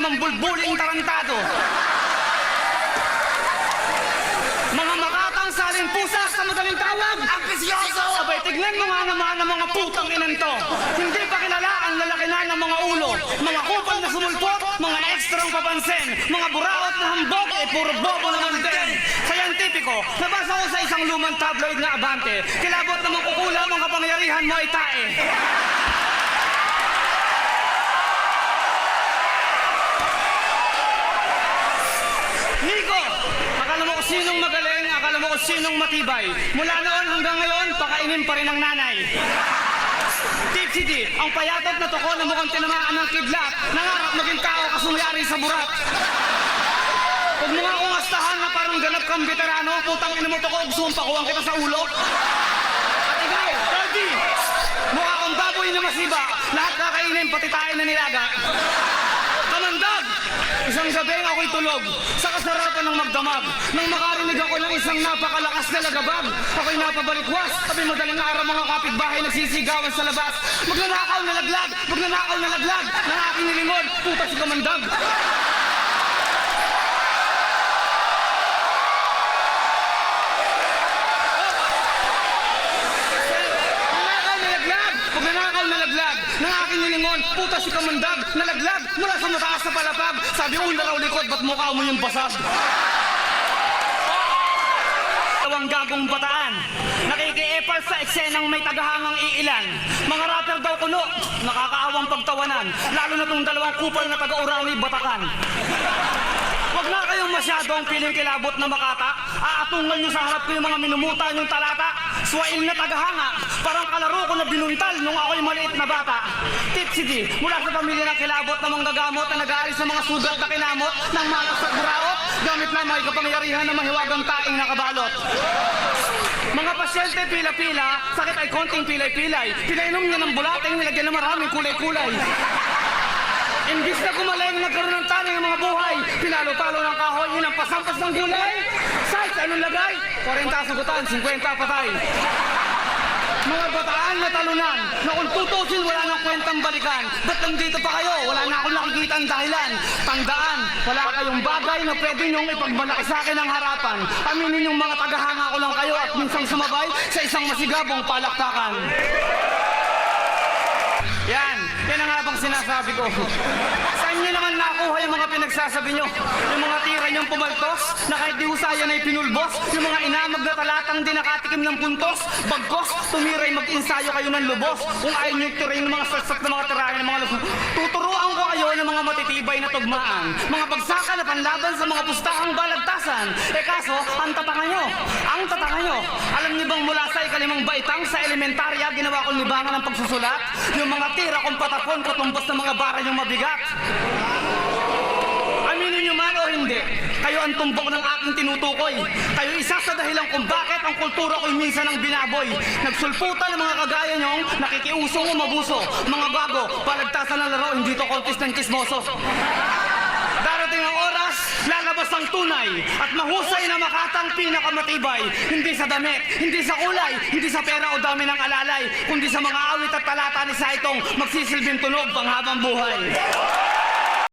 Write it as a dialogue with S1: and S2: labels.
S1: mambulbuling tarantado. Mga makatang saling pusa sa madaling tawag. Ang pisyoso! Abay, tignan mo nga naman ang mga putang inan to. Hindi pa kilala ang lalaki na ng mga ulo. Mga kupal na sumulpot, mga ekstrang papansin. Mga buraot na hambog, eh puro bobo naman din. Scientifico, nabasa ko sa isang lumang tabloid na abante. Kilabot na makukulam ang kapangyarihan mo ay tae. Nico! Akala mo kung sinong magaling, akala mo kung sinong matibay. Mula noon hanggang ngayon, pakainin pa rin ang nanay. Tip City, ang payatot na toko na mukhang tinamaan ng kidlat, nangarap maging tao kasungyari sa burat. Huwag mo nga akong astahan na parang ganap kang veterano, putang ina mo toko, pakuwang kita sa ulo. At ikaw, Ferdy, mukha kang baboy na masiba, lahat kakainin, pati tayo na nilaga. Isang gabing ako'y tulog sa kasarapan ng magdamag. Nang makarinig ako ng isang napakalakas na lagabag, ako'y napabalikwas. Sabi madaling araw mga kapitbahay nagsisigawan sa labas. Magnanakaw na laglag! Magnanakaw na laglag! Ng aking nilingon, puta si Kamandag! Ng aking nilingon, puta si Kamandag! Nalaglag mula sa mataas na palapag! Sabi, una raw likod, ba't mukha mo yung basag? Tawang gagong bataan. Nakiki-epar sa eksenang may tagahangang iilan. Mga rapper daw kuno, nakakaawang pagtawanan. Lalo na tong dalawang kupal na taga-urani batakan. Huwag na kayong masyadong piling kilabot na makata. Aatungan nyo sa harap ko yung mga minumuta yung talata. Swail na tagahanga. Parang kalaro ko na binuntal nung ako'y maliit na bata. Tip City, mula sa pamilya ng kilabot na manggagamot na nag-aalis sa mga sugat na kinamot ng malas at buraot. Gamit na may kapangyarihan na mahiwagang taing nakabalot. Mga pasyente pila-pila, sakit ay konting pilay-pilay. Pinainom niya ng bulating, nilagyan ng maraming kulay-kulay. Imbis na gumaling, nagkaroon ng taning ang mga buhay. Pinalo-talo ng kahoy, inampasampas ng gulay. Size, anong lagay? 40 sagutan, 50 patay. Mga bataan na talunan, na kung tutusin wala nang kwentang balikan. Ba't nandito pa kayo? Wala na akong nakikita ang dahilan. Tandaan, wala kayong bagay na pwede niyong ipagmalaki sa akin ang harapan. Aminin yung mga tagahanga ko lang kayo at minsang sumabay sa isang masigabong palakpakan. Sinasabi ko. Saan niyo naman nakuha yung mga pinagsasabi niyo? Yung mga tira niyong pumaltos, na kahit di husayan ay pinulbos, yung mga inamag na talatang di nakatikim ng puntos, bagkos, tumiray mag-insayo kayo ng lubos. Kung ayaw niyo tirayin ng mga sarsat na mga tirahin ng mga lubos, tuturuan ko kayo ng mga matitibay na tugmaan, mga pagsaka na panlaban sa mga pustahang balagtasan. Eh kaso, ang tatanga nyo, ang tatanga nyo, alam niyo bang mula sa ikalimang baitang sa elementarya, ginawa ko libangan ng pagsusulat? Yung mga tira kong patapon, katumbas ng mga bara yung mabigat. Aminin niyo man o hindi, kayo ang tumbok ng aking tinutukoy. Kayo isa sa dahilan kung bakit ang kultura ko'y minsan ang binaboy. Nagsulputan ng mga kagaya niyong nakikiusong umabuso. Mga bago, palagtasan ng laro, hindi to contest ng kismoso. Darating ang oras, lalabas ang tunay at mahusay na makatang pinakamatibay. Hindi sa damit, hindi sa kulay, hindi sa pera o dami ng alalay, kundi sa mga awit at talata ni Saitong magsisilbing tunog panghabang buhay.